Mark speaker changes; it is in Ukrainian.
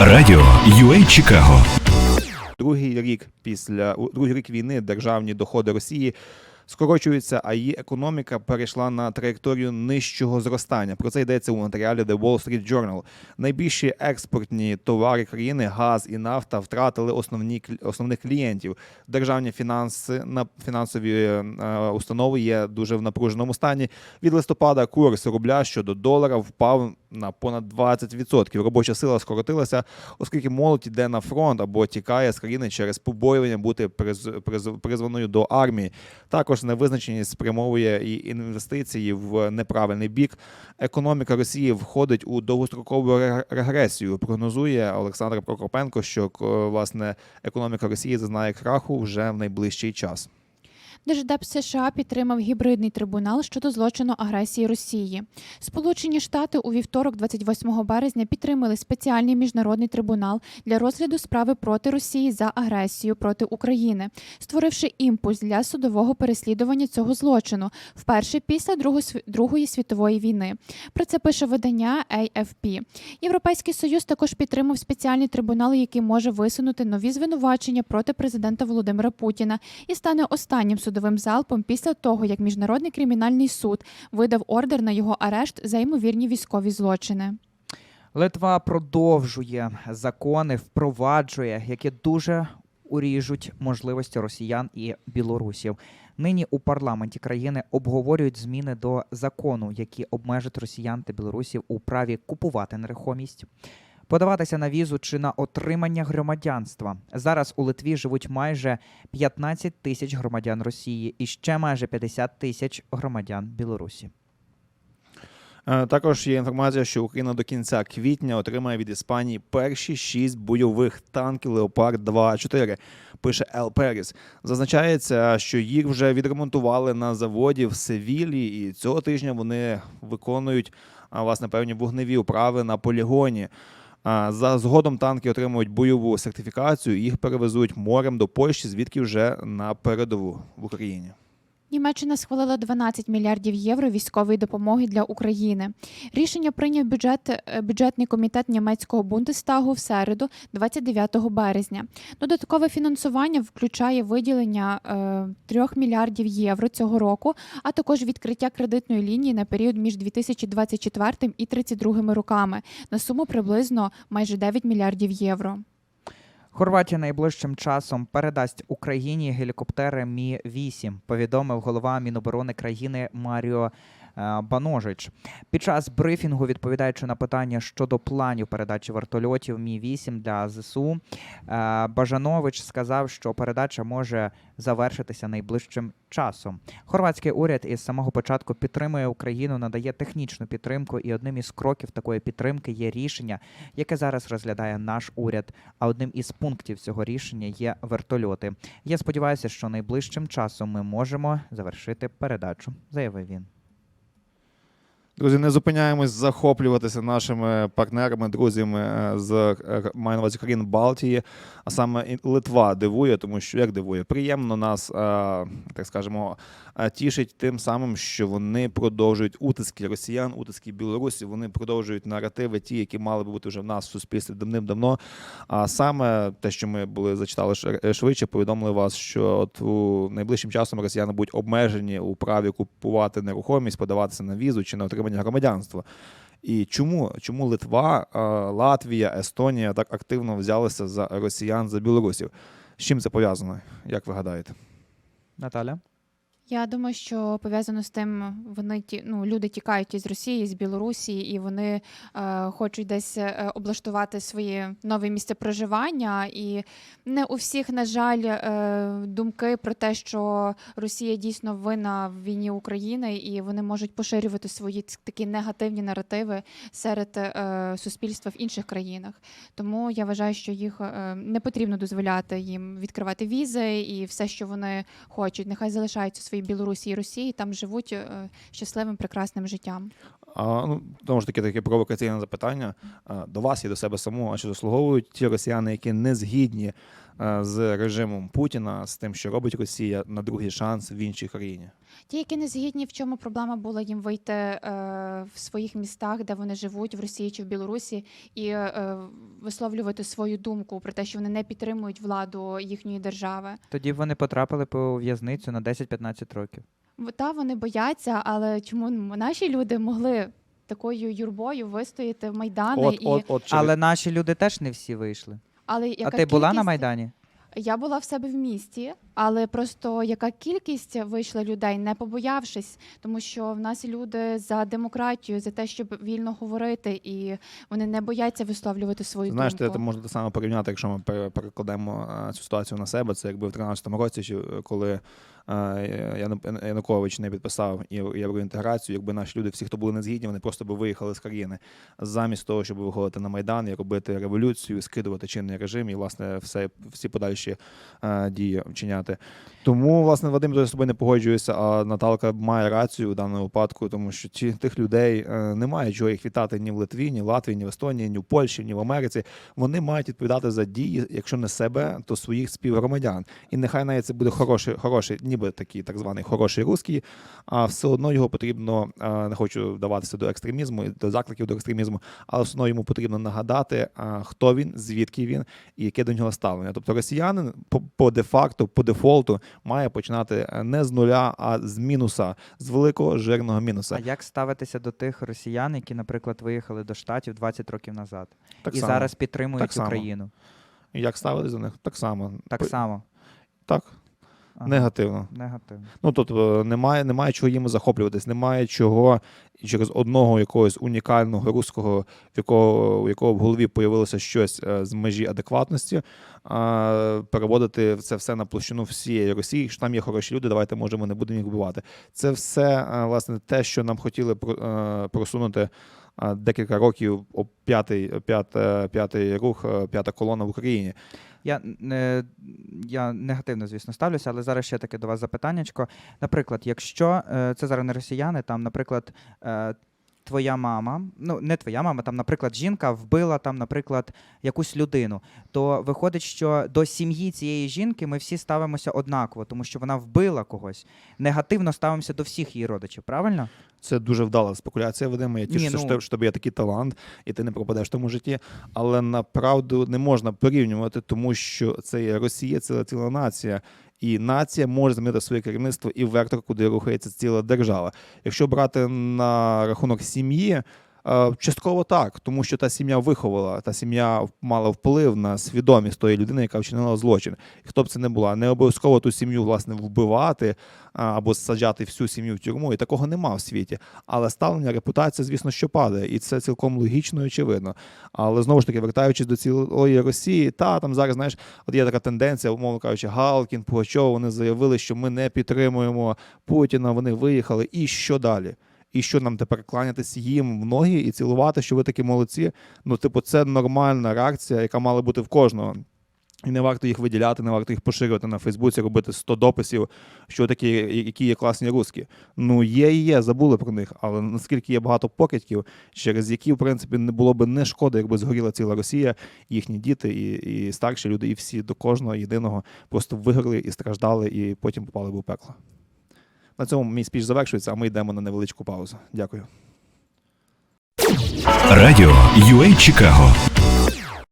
Speaker 1: Радіо UA Чикаго.
Speaker 2: Другий рік після другий рік війни державні доходи Росії скорочуються, а її економіка перейшла на траєкторію нижчого зростання. Про це йдеться у матеріалі The Wall Street Journal. Найбільші експортні товари країни, газ і нафта, втратили основні основних клієнтів. Державні фінанси на фінансові е, установи є дуже в напруженому стані. Від листопада курс рубля щодо долара впав на понад 20%. Робоча сила скоротилася, оскільки молодь йде на фронт або тікає з країни через побоювання бути приз- приз- призваною до армії. Також невизначеність спрямовує і інвестиції в неправильний бік. Економіка Росії входить у довгострокову регресію. Прогнозує Олександр Прокопенко, що к- власне економіка Росії зазнає краху вже в найближчий час.
Speaker 3: Держдеп США підтримав гібридний трибунал щодо злочину агресії Росії. Сполучені Штати у вівторок, 28 березня, підтримали спеціальний міжнародний трибунал для розгляду справи проти Росії за агресію проти України, створивши імпульс для судового переслідування цього злочину вперше після Другої світової війни. Про це пише видання AFP. Європейський союз також підтримав спеціальний трибунал, який може висунути нові звинувачення проти президента Володимира Путіна і стане останнім судовим залпом після того, як міжнародний кримінальний суд видав ордер на його арешт за ймовірні військові злочини.
Speaker 4: Литва продовжує закони, впроваджує, які дуже уріжуть можливості росіян і білорусів. Нині у парламенті країни обговорюють зміни до закону, які обмежать росіян та білорусів у праві купувати нерухомість. Подаватися на візу чи на отримання громадянства. Зараз у Литві живуть майже 15 тисяч громадян Росії і ще майже 50 тисяч громадян Білорусі.
Speaker 2: Е, Також є інформація, що Україна до кінця квітня отримає від Іспанії перші шість бойових танків Леопард 2 4 Пише Ел Періс. Зазначається, що їх вже відремонтували на заводі в Севілі, і цього тижня вони виконують власне певні вогневі вправи на полігоні. За згодом танки отримують бойову сертифікацію, їх перевезуть морем до Польщі, звідки вже на передову в Україні.
Speaker 3: Німеччина схвалила 12 мільярдів євро військової допомоги для України. Рішення прийняв бюджет, е, бюджетний комітет німецького Бундестагу в середу, 29 березня. Додаткове фінансування включає виділення е, 3 мільярдів євро цього року, а також відкриття кредитної лінії на період між 2024 і 2032 роками на суму приблизно майже 9 мільярдів євро.
Speaker 4: Хорватія найближчим часом передасть Україні гелікоптери Мі 8 повідомив голова Міноборони країни Маріо Баножич. Під час брифінгу, відповідаючи на питання щодо планів передачі вертольотів Мі 8 для ЗСУ, е, Бажанович сказав, що передача може завершитися найближчим часом. Хорватський уряд із самого початку підтримує Україну, надає технічну підтримку, і одним із кроків такої підтримки є рішення, яке зараз розглядає наш уряд. А одним із пунктів цього рішення є вертольоти. Я сподіваюся, що найближчим часом ми можемо завершити передачу, заявив він.
Speaker 2: Друзі, не зупиняємось захоплюватися нашими партнерами, друзями е, з е, маю на увазі країн Балтії, а саме Литва дивує, тому що як дивує, приємно нас, е, так скажемо, тішить тим самим, що вони продовжують утиски росіян, утиски білорусів. Вони продовжують наративи, ті, які мали би бути вже в нас в суспільстві давним-давно. А саме те, що ми були зачитали швидше, повідомили вас, що от у найближчим часом росіяни будуть обмежені у праві купувати нерухомість, подаватися на візу чи на отримання громадянства. І чому, чому Литва, е, Латвія, Естонія так активно взялися за росіян, за білорусів? З чим це пов'язано? Як ви гадаєте?
Speaker 4: Наталя?
Speaker 3: Я думаю, що пов'язано з тим, вони ті ну люди тікають із Росії, з Білорусі, і вони е, хочуть десь е, облаштувати своє нове місце проживання. І не у всіх, на жаль, е, думки про те, що Росія дійсно винна в війні України, і вони можуть поширювати свої такі негативні наративи серед е, суспільства в інших країнах. Тому я вважаю, що їх е, не потрібно дозволяти їм відкривати візи і все, що вони хочуть. Нехай залишаються в своїй Білорусі і Росії, там живуть е, щасливим, прекрасним життям.
Speaker 2: А, ну, тому ж таки, таке провокаційне запитання а, до вас і до себе самого. А чи заслуговують ті росіяни, які не згідні е, з режимом Путіна, з тим, що робить Росія на другий шанс в іншій країні.
Speaker 3: Ті, які не згідні, в чому проблема була їм вийти е, в своїх містах, де вони живуть, в Росії чи в Білорусі, і е, висловлювати свою думку про те, що вони не підтримують владу їхньої держави.
Speaker 4: Тоді вони потрапили по в'язницю на 10-15 років.
Speaker 3: Та вони бояться, але чому наші люди могли такою юрбою вистояти в майдани?
Speaker 2: От,
Speaker 3: і
Speaker 2: от, от через-
Speaker 4: Але наші люди теж не всі вийшли.
Speaker 3: але яка
Speaker 4: а ти була на
Speaker 3: кількість-
Speaker 4: Майдані?
Speaker 3: Я була в себе в місті, але просто яка кількість вийшла людей, не побоявшись, тому що в нас люди за демократію, за те, щоб вільно говорити, і вони не бояться висловлювати свою
Speaker 2: Знаєш, ти,
Speaker 3: думку.
Speaker 2: ти можна те саме порівняти, якщо ми пере- перекладемо е, цю ситуацію на себе. Це якби в 13-му році, чи, е, коли Янукович не підписав єв- євроінтеграцію, якби наші люди, всі, хто були не згідні, вони просто би виїхали з країни. Замість того, щоб виходити на Майдан і робити революцію, скидувати чинний режим і, власне, все, всі подальші е, дії вчиняти. Тому, власне, Вадим я з тобою не погоджуюся, а Наталка має рацію у даному випадку, тому що ті, тих людей е, немає чого їх вітати ні в Литві, ні в Латвії, ні в Естонії, ні в Польщі, ні в Америці. Вони мають відповідати за дії, якщо не себе, то своїх співгромадян. І нехай навіть це буде хороший, хороший, ніби такий так званий хороший русський, а все одно його потрібно, не хочу вдаватися до екстремізму і до закликів до екстремізму, але все одно йому потрібно нагадати, хто він, звідки він і яке до нього ставлення. Тобто росіянин по, по де-факту, по дефолту має починати е, не з нуля, а з мінуса, з великого жирного мінуса.
Speaker 4: А як ставитися до тих росіян, які, наприклад, виїхали до Штатів 20 років назад
Speaker 2: Так
Speaker 4: і
Speaker 2: само.
Speaker 4: зараз підтримують
Speaker 2: Так.
Speaker 4: Україну?
Speaker 2: Як ставитись до них? Так само.
Speaker 4: Так само.
Speaker 2: Так,
Speaker 4: Ага.
Speaker 2: негативно.
Speaker 4: Негативно.
Speaker 2: Ну тобто немає, немає чого їм захоплюватись, немає чого через одного якогось унікального руського, в якого, у якого в голові появилося щось е, з межі адекватності, а, переводити це все на площину всієї Росії, що там є хороші люди, давайте можемо не будемо їх вбивати. Це все е, власне те, що нам хотіли про- просунути. Декілька років п'ятий, п'ятий, рух, п'ята колона в Україні.
Speaker 4: Я, не, я негативно, звісно, ставлюся, але зараз ще таке до вас запитаннячко. Наприклад, якщо е, це зараз не росіяни, там, наприклад, е, твоя мама, ну не твоя мама, там, наприклад, жінка вбила там, наприклад, якусь людину, то виходить, що до сім'ї цієї жінки ми всі ставимося однаково, тому що вона вбила когось. Негативно ставимося до всіх її родичів, правильно?
Speaker 2: Це дуже вдала спекуляція, Вадиме. Я тішуся,
Speaker 4: ну-
Speaker 2: що, що тебе є такий талант, і ти не пропадеш в тому житті. Але направду не можна порівнювати, тому що це є Росія, ціла ціла нація. І нація може змінити своє керівництво і вектор, куди рухається ціла держава. Якщо брати на рахунок сім'ї, частково так, тому що та сім'я виховала, та сім'я мала вплив на свідомість тої людини, яка вчинила злочин. І хто б це не була, не обов'язково ту сім'ю власне вбивати або саджати всю сім'ю в тюрму, і такого нема в світі. Але ставлення, репутація, звісно, що падає, і це цілком логічно і очевидно. Але знову ж таки, вертаючись до цілої Росії, та там зараз, знаєш, от є така тенденція, умовно кажучи, Галкін, Пугачов, вони заявили, що ми не підтримуємо Путіна, вони виїхали. І що далі? І що нам тепер кланятися їм в ноги і цілувати, що ви такі молодці? Ну, типу, це нормальна реакція, яка мала бути в кожного. І не варто їх виділяти, не варто їх поширювати на Фейсбуці, робити 100 дописів, що такі, які є класні русські. Ну, є і є, забули про них. Але наскільки є багато покидьків, через які, в принципі, не було б не шкода, якби згоріла ціла Росія, їхні діти і, і старші люди, і всі до кожного єдиного просто вигорли і страждали, і потім попали б у пекло. На цьому мій спіч завершується, а ми йдемо на невеличку паузу. Дякую.
Speaker 1: Радіо UA Чикаго